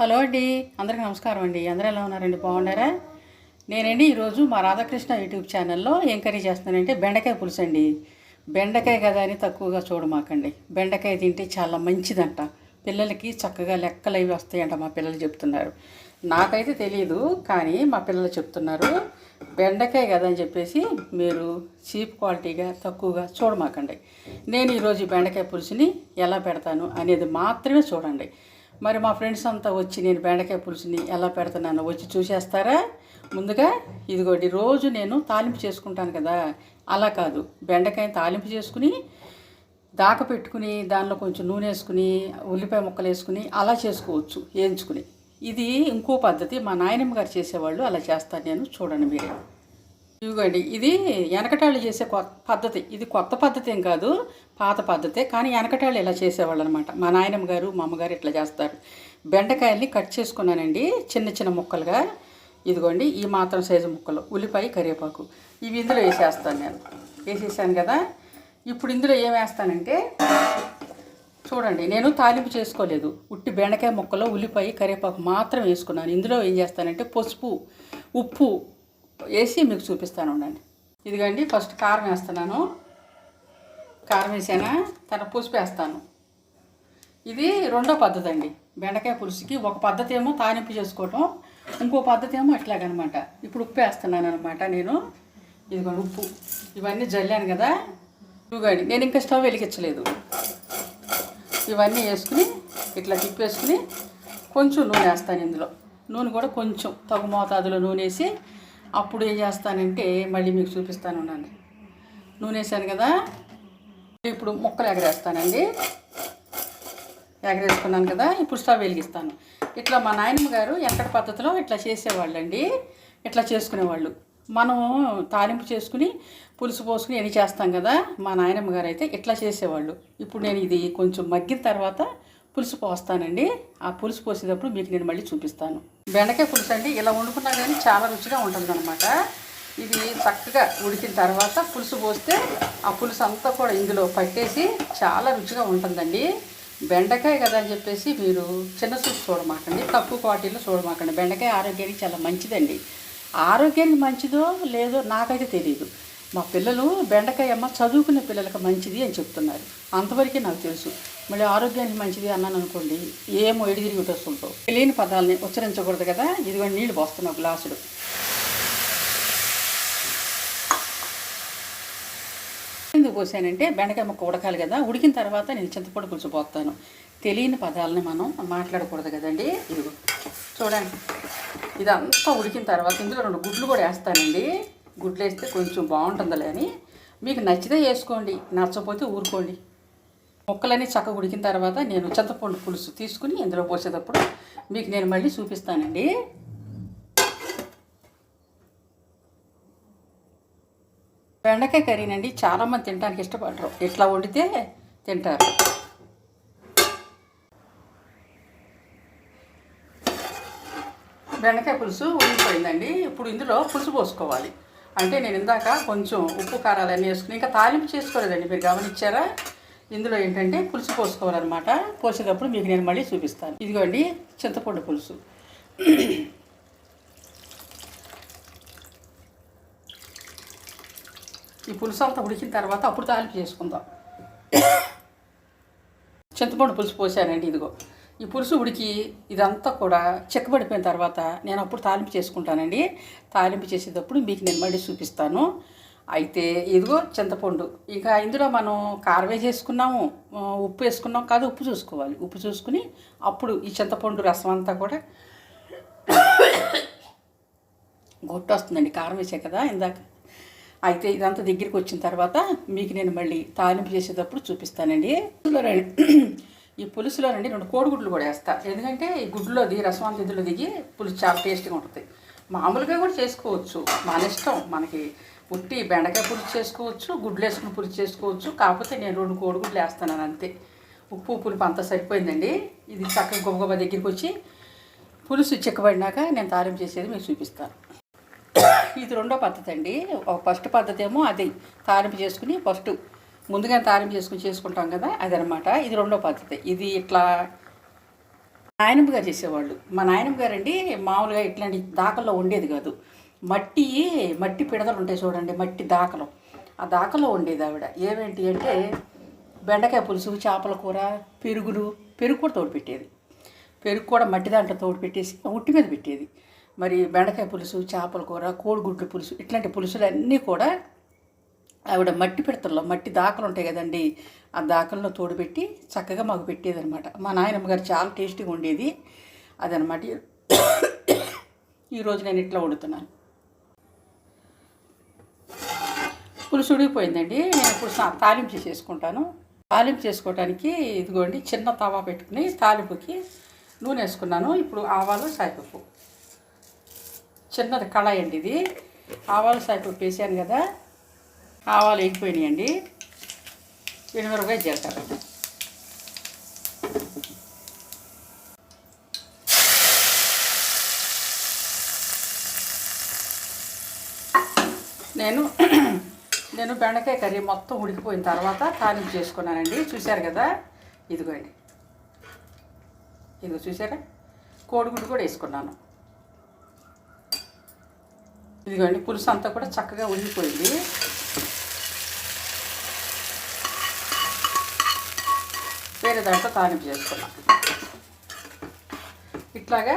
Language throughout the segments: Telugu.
హలో అండి. అందరికీ నమస్కారం అండి. అందరూ ఎలా ఉన్నారండి? బాగున్నారా? నేనండి ఈరోజు మా రాధాకృష్ణ యూట్యూబ్ ఛానల్లో ఏం కర్రీ చేస్తానంటే బెండకాయ పులుసు అండి. బెండకాయ కదా అని తక్కువగా చూడమాకండి బెండకాయ తింటే చాలా మంచిదంట. పిల్లలకి చక్కగా లెక్కలు అవి వస్తాయంట మా పిల్లలు చెప్తున్నారు. నాకైతే తెలియదు కానీ మా పిల్లలు చెప్తున్నారు బెండకాయ కదా అని చెప్పేసి మీరు చీప్ క్వాలిటీగా తక్కువగా చూడమాకండి నేను ఈరోజు బెండకాయ పులుసుని ఎలా పెడతాను అనేది మాత్రమే చూడండి. మరి మా ఫ్రెండ్స్ అంతా వచ్చి నేను బెండకాయ పులుసుని ఎలా పెడుతున్నానో వచ్చి చూసేస్తారా? ముందుగా ఇదిగోండి రోజు నేను తాలింపు చేసుకుంటాను కదా. అలా కాదు బెండకాయని తాలింపు చేసుకుని దాక పెట్టుకుని దానిలో కొంచెం నూనె వేసుకుని ఉల్లిపాయ ముక్కలు వేసుకుని అలా చేసుకోవచ్చు వేయించుకుని. ఇది ఇంకో పద్ధతి మా నాయనమ్మ గారు చేసేవాళ్ళు అలా చేస్తాను నేను చూడండి మీరే. ఇదిగోండి ఇది వెనకటాళ్ళు చేసే కొత్త పద్ధతి. ఇది కొత్త పద్ధతి ఏం కాదు పాత పద్ధతే. కానీ వెనకటాళ్ళు ఇలా చేసేవాళ్ళు అనమాట మా నాయనమ్మ గారు మా అమ్మగారు ఇట్లా చేస్తారు. బెండకాయల్ని కట్ చేసుకున్నానండి చిన్న చిన్న ముక్కలుగా. ఇదిగోండి ఈ మాత్రం సైజు ముక్కలు. ఉల్లిపాయ కరివేపాకు. ఇవి ఇందులో వేసేస్తాను నేను. వేసేసాను కదా. ఇప్పుడు ఇందులో ఏం వేస్తానంటే చూడండి నేను తాలింపు చేసుకోలేదు. ఉట్టి బెండకాయ ముక్కలో ఉల్లిపాయ కరివేపాకు మాత్రం వేసుకున్నాను. ఇందులో ఏం చేస్తానంటే పసుపు ఉప్పు వేసి మీకు చూపిస్తాను ఉండండి. ఇదిగండి ఫస్ట్ కారం వేస్తున్నాను. కారం వేసానా? తన పులుసు వేస్తాను. ఇది రెండో పద్ధతి అండి బెండకాయ పులుసుకి ఒక పద్ధతి ఏమో తానింపు చేసుకోవటం ఇంకో పద్ధతి ఏమో ఇట్లాగనమాట. ఇప్పుడు ఉప్పు వేస్తున్నాను అనమాట నేను. ఇదిగోండి ఉప్పు. ఇవన్నీ జల్లాను కదా. ఇవ్వండి నేను ఇంకా స్టవ్ వెలిగించలేదు. ఇవన్నీ వేసుకుని ఇట్లా తిప్పేసుకుని కొంచెం నూనె వేస్తాను ఇందులో. నూనె కూడా కొంచెం తగు మోతాదులో నూనె వేసి అప్పుడు ఏం చేస్తానంటే మళ్ళీ మీకు చూపిస్తాను ఉండండి. నూనె వేసాను కదా ఇప్పుడు ముక్కలు ఎగరేస్తానండి. ఎగరేసుకున్నాను కదా ఇప్పుడు స్టవ్ వెలిగిస్తాను. ఇట్లా మా నాయనమ్మ గారు ఎక్కడ పద్ధతిలో ఇట్లా చేసేవాళ్ళండి. ఇట్లా చేసుకునేవాళ్ళు. మనం తాలింపు చేసుకుని పులుసు పోసుకుని ఎన్ని చేస్తాం కదా మా నాయనమ్మ గారు అయితే ఇట్లా చేసేవాళ్ళు. ఇప్పుడు నేను ఇది కొంచెం మగ్గిన తర్వాత పులుసు పోస్తానండి. ఆ పులుసు పోసేటప్పుడు మీకు నేను మళ్ళీ చూపిస్తాను. బెండకాయ పులుసు అండి. ఇలా వండుకున్నా కానీ చాలా రుచిగా ఉంటుందన్నమాట. ఇది చక్కగా ఉడికిన తర్వాత పులుసు పోస్తే ఆ పులుసు అంతా కూడా ఇందులో పట్టేసి చాలా రుచిగా ఉంటుందండి. బెండకాయ కదా అని చెప్పేసి మీరు చిన్న సూపు చూడమాకండి. తక్కువ క్వాలిటీలో చూడమాకండి. బెండకాయ ఆరోగ్యానికి చాలా మంచిదండి. ఆరోగ్యానికి మంచిదో లేదో నాకైతే తెలియదు మా పిల్లలు బెండకాయ అమ్మ చదువుకునే పిల్లలకు మంచిది అని చెప్తున్నారు. అంతవరకే నాకు తెలుసు. మళ్ళీ ఆరోగ్యానికి మంచిది అన్నాను అనుకోండి ఏమో ఎడిగిరి తిరిగి వస్తుంటావు తెలియని పదాలని ఉచ్చరించకూడదు కదా. ఇదిగోండి నీళ్ళు పోస్తున్నావు గ్లాసుడు. ఎందుకు పోసానంటే బెండకాయ ముక్క ఉడకాలి కదా. ఉడికిన తర్వాత నేను చింతపొడి పులుసు తెలియని పదాలని మనం మాట్లాడకూడదు కదండి. ఇదిగో చూడండి. ఇదంతా ఉడికిన తర్వాత ఇందులో రెండు గుడ్లు కూడా వేస్తానండి. గుడ్లు వేస్తే కొంచెం బాగుంటుందిలే అని. మీకు నచ్చితే వేసుకోండి నచ్చకపోతే ఊరుకోండి. ముక్కలన్నీ చక్కగా ఉడికిన తర్వాత నేను చింతపండు పులుసు తీసుకుని ఇందులో పోసేటప్పుడు మీకు నేను మళ్ళీ చూపిస్తానండి. బెండకాయ కర్రీనండి చాలామంది తినడానికి ఇష్టపడరు. ఇట్లా వండితే తింటారు. బెండకాయ పులుసు ఉడికిపోయిందండి. ఇప్పుడు ఇందులో పులుసు పోసుకోవాలి. అంటే నేను ఇందాక కొంచెం ఉప్పు కారాలు అన్నీ వేసుకుని ఇంకా తాలింపు చేసుకోలేదండి. మీరు గమనించారా? ఇందులో ఏంటంటే పులుసు పోసుకోవాలన్నమాట. పోసేటప్పుడు మీకు నేను మళ్ళీ చూపిస్తాను. ఇదిగోండి చింతపండు పులుసు. ఈ పులుసు అంతా ఉడికిన తర్వాత అప్పుడు తాలింపు చేసుకుందాం. చింతపండు పులుసు పోసానండి ఇదిగో. ఈ పులుసు ఉడికి ఇదంతా కూడా చెక్కబడిపోయిన తర్వాత నేను అప్పుడు తాలింపు చేసుకుంటానండి. తాలింపు చేసేటప్పుడు మీకు నేను మళ్ళీ చూపిస్తాను. అయితే ఇదిగో చింతపండు. ఇంకా ఇందులో మనం కారవే చేసుకున్నాము ఉప్పు వేసుకున్నాం కాదు ఉప్పు చూసుకోవాలి. ఉప్పు చూసుకుని అప్పుడు ఈ చింతపండు రసం అంతా కూడా గొట్టు వస్తుందండి కారం వేసే కదా ఇందాక. అయితే ఇదంతా దగ్గరికి వచ్చిన తర్వాత మీకు నేను మళ్ళీ తాలింపు చేసేటప్పుడు చూపిస్తానండి. ఈ ఈ పులుసులోనండి రెండు కోడిగుడ్లు కూడా వేస్తా. ఎందుకంటే ఈ గుడ్లోది రసం అంత ఇందులో దిగి పులుసు చాలా టేస్ట్గా ఉంటుంది. మామూలుగా కూడా చేసుకోవచ్చు. మన ఇష్టం. మనకి ఉట్టి బెండకాయ పులుసు చేసుకోవచ్చు గుడ్లు వేసుకుని పులుసు చేసుకోవచ్చు. కాకపోతే నేను రెండు కోడిగుడ్లు వేస్తున్నాను అంతే. ఉప్పు పులుపు అంతా సరిపోయిందండి. ఇది చక్కగా గొప్ప దగ్గరికి వచ్చి పులుసు చిక్కబడినాక నేను తారం చేసేది మీకు చూపిస్తాను. ఇది రెండో పద్ధతి అండి. ఒక ఫస్ట్ పద్ధతి ఏమో అది. తారింపు చేసుకుని ఫస్ట్ ముందుగా తారింపు చేసుకుని చేసుకుంటాం కదా అదనమాట. ఇది రెండో పద్ధతి. ఇది ఇట్లా నాయనమ్మ గారు చేసేవాళ్ళు. మా నాయనమ్మ గారు అండి మామూలుగా ఇట్లాంటి దాకల్లో ఉండేది కాదు. మట్టి మట్టి పిడతలు ఉంటాయి చూడండి మట్టి దాకలు. ఆ దాకలో ఉండేది ఆవిడ. ఏమేంటి అంటే బెండకాయ పులుసు చేపల కూర పెరుగులు పెరుగు కూడా తోడు పెట్టేది. పెరుగు కూడా మట్టి దాంట్లో తోడు పెట్టేసి ఉట్టి మీద పెట్టేది. మరి బెండకాయ పులుసు చేపల కూర కోడిగుడ్లు పులుసు ఇట్లాంటి పులుసులు అన్నీ కూడా ఆవిడ మట్టి పిడతల్లో మట్టి దాకలు ఉంటాయి కదండి ఆ దాకల్లో తోడుపెట్టి చక్కగా మాకు పెట్టేదనమాట మా నాయనమ్మ గారు చాలా టేస్టీగా ఉండేది అదనమాట ఈరోజు నేను ఇట్లా వండుతున్నాను. పులుసు ఉడిగిపోయిందండి నేను ఇప్పుడు తాలింపు చేసేసుకుంటాను. తాలింపు చేసుకోవడానికి ఇదిగోండి చిన్న తవా పెట్టుకుని తాలింపుకి నూనె వేసుకున్నాను. ఇప్పుడు ఆవాలు సాయిపప్పు. చిన్నది కళాయి అండి ఇది. ఆవాలు సాయిపప్పు వేసాను కదా. ఆవాలు ఎగిపోయినాయండి ఎనిమిరపకాయ జీలకర్ర. నేను నేను బెండకాయ కర్రీ మొత్తం ఉడికిపోయిన తర్వాత తాలింపు చేసుకున్నానండి. చూశారు కదా? ఇదిగోండి. ఇదిగో చూసారా కోడిగుడ్డు కూడా వేసుకున్నాను. ఇదిగోండి పులుసు అంతా కూడా చక్కగా ఉడికిపోయింది. వేరే దాంట్లో తాలింపు చేసుకున్నాం. ఇట్లాగా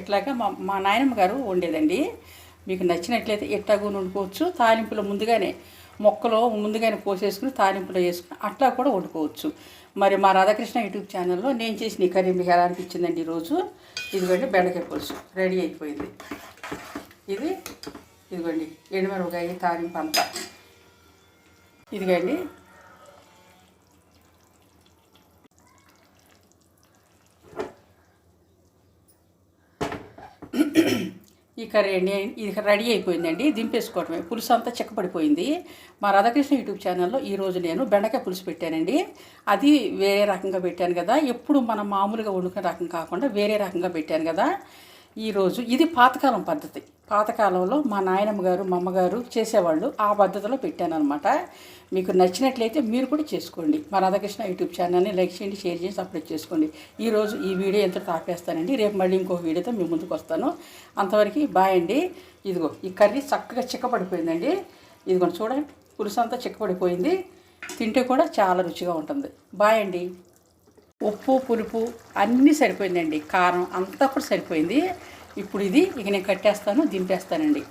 ఇట్లాగా మా మా నాయనమ్మ గారు వండేదండి. మీకు నచ్చినట్లయితే ఎట్టాగు వండుకోవచ్చు. తాలింపులో ముందుగానే మొక్కలో ముందుగానే పోసేసుకుని తాలింపులో వేసుకుని అట్లా కూడా వండుకోవచ్చు. మరి మా రాధాకృష్ణ యూట్యూబ్ ఛానల్లో నేను చేసిన ఈ కర్రీ మీకు ఎలా అనిపించిందండి ఈరోజు ఇదిగోండి బెండకాయ పులుసు రెడీ అయిపోయింది. ఇది ఇదిగోండి ఎండుమిరపకాయ తాలింపు అంతా. ఇదిగండి ఇక కర్రీ అండి ఇది రెడీ అయిపోయిందండి. దింపేసుకోవటమే. పులుసు అంతా చిక్కపడిపోయింది. మా రాధాకృష్ణ యూట్యూబ్ ఛానల్లో ఈరోజు నేను బెండకాయ పులుసు పెట్టానండి. అది వేరే రకంగా పెట్టాను కదా. ఎప్పుడు మనం మామూలుగా వండుకునే రకం కాకుండా వేరే రకంగా పెట్టాను కదా. ఈరోజు ఇది పాతకాలం పద్ధతి. పాతకాలంలో మా నాయనమ్మ గారు మా అమ్మగారు చేసేవాళ్ళు ఆ పద్ధతిలో పెట్టాను అనమాట మీకు నచ్చినట్లయితే మీరు కూడా చేసుకోండి. మా రాధాకృష్ణ యూట్యూబ్ ఛానల్ని లైక్ చేయండి షేర్ చేసి సబ్స్క్రైబ్ చేసుకోండి. ఈరోజు ఈ వీడియో ఎంత తాపేస్తానండి. రేపు మళ్ళీ ఇంకో వీడియోతో మీ ముందుకు వస్తాను. అంతవరకు బాయ్ అండి. ఇదిగో ఈ కర్రీ చక్కగా చిక్కపడిపోయిందండి ఇదిగో చూడండి పులుసు అంతా చిక్కపడిపోయింది తింటే కూడా చాలా రుచిగా ఉంటుంది. బాయ్ అండి. ఉప్పు పులుపు అన్నీ సరిపోయిందండి. కారం అంతా కూడా సరిపోయింది. ఇప్పుడు ఇది ఇక నేను కట్టేస్తాను దింపేస్తానండి.